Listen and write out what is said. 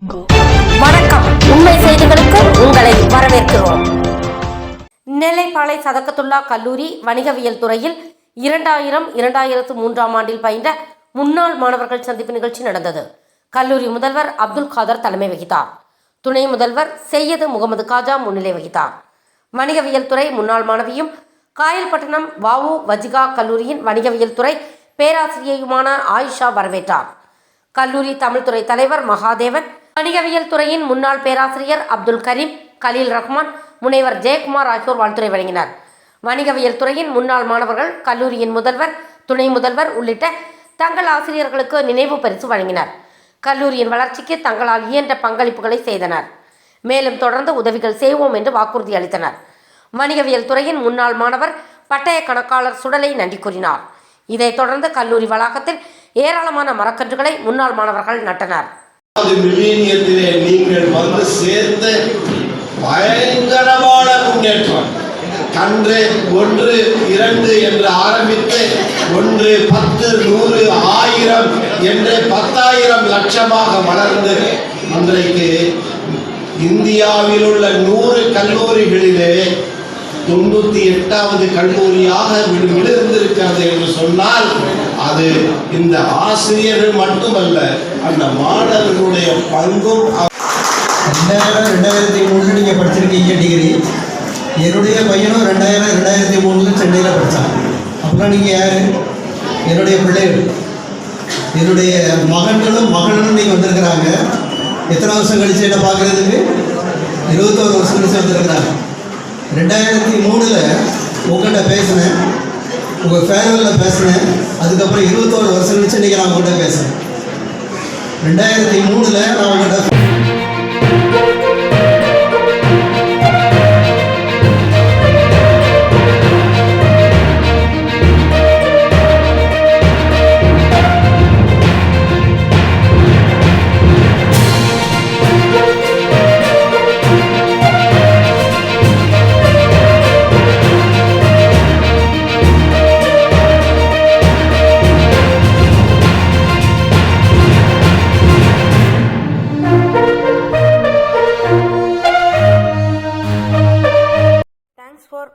வணக்கம். உண்மை செய்திகளுக்கு உங்களை வரவேற்கிறோம். நெல்லைப்பாளை சதக்கத்துல்லா கல்லூரி வணிகவியல் துறையில் இரண்டாயிரம் இரண்டாயிரத்து மூன்றாம் ஆண்டில் பயின்ற முன்னாள் மாணவர்கள் சந்திப்பு நிகழ்ச்சி நடந்தது. கல்லூரி முதல்வர் அப்துல் காதர் தலைமை வகித்தார். துணை முதல்வர் செய்யது முகமது காஜா முன்னிலை வகித்தார். வணிகவியல் துறை முன்னாள் மாணவியும் காயல்பட்டினம் வாவு வஜிகா கல்லூரியின் வணிகவியல் துறை பேராசிரியையுமான ஆயிஷா வரவேற்றார். கல்லூரி தமிழ்துறை தலைவர் மகாதேவன் வணிகவியல் துறையின் முன்னாள் பேராசிரியர் அப்துல் கரீம் கலீல் ரஹ்மான் முனைவர் ஜெயக்குமார் ஆகியோர் வாழ்த்துரை வழங்கினர். வணிகவியல் துறையின் முன்னாள் மாணவர்கள் கல்லூரியின் முதல்வர் துணை முதல்வர் உள்ளிட்ட தங்கள் ஆசிரியர்களுக்கு நினைவு பரிசு வழங்கினர். கல்லூரியின் வளர்ச்சிக்கு தங்களால் இயன்ற பங்களிப்புகளை செய்தனர். மேலும் தொடர்ந்து உதவிகள் செய்வோம் என்று வாக்குறுதி அளித்தனர். வணிகவியல் துறையின் முன்னாள் மாணவர் பட்டய கணக்காளர் சுடலை நன்றி கூறினார். இதைத் தொடர்ந்து கல்லூரி வளாகத்தில் ஏராளமான மரக்கன்றுகளை முன்னாள் மாணவர்கள் நட்டனர். அது நீங்கள் வந்து சேர்ந்து பயங்கரமான முன்னேற்றம். கன்று ஒன்று இரண்டு என்று ஆரம்பித்து ஒன்று பத்து நூறு ஆயிரம் என்று பத்தாயிரம் லட்சமாக வளர்ந்து இன்றைக்கு இந்தியாவில் உள்ள நூறு கல்லூரிகளிலே தொண்ணூத்தி எட்டாவது கல்லூரியாக விழுந்திருக்கிறது என்று சொன்னால் அது இந்த ஆசிரியர்கள் மட்டுமல்ல அந்த மாணவர்களுடைய பங்கும் ரெண்டாயிரம் ரெண்டாயிரத்தி மூணில் நீங்கள் படிச்சிருக்கீங்க டிகிரி என்னுடைய பையனும் ரெண்டாயிரம் ரெண்டாயிரத்தி மூணில் சென்னையில் படித்தான் அப்புறம் நீங்கள் யார்? என்னுடைய பிள்ளைகள். என்னுடைய மகன்களும் மகளும் நீங்கள் வந்திருக்கிறாங்க. எத்தனை வருஷம் கழிச்சு என்ன பார்க்குறதுக்கு? இருபத்தோரு வருஷம் கழிச்சு வந்திருக்கிறாங்க. ரெண்டாயிரத்தி மூணில் உங்கள்கிட்ட பேசினேன். உங்கள் ஃபேர்வெல்லில் பேசினேன். அதுக்கப்புறம் இருபத்தோரு வருஷம் கழிச்சு இன்றைக்கி நான் உங்கள்கிட்ட பேசுகிறேன் ரெண்டாயிரத்தி மூணில் நான் உங்கள்கிட்ட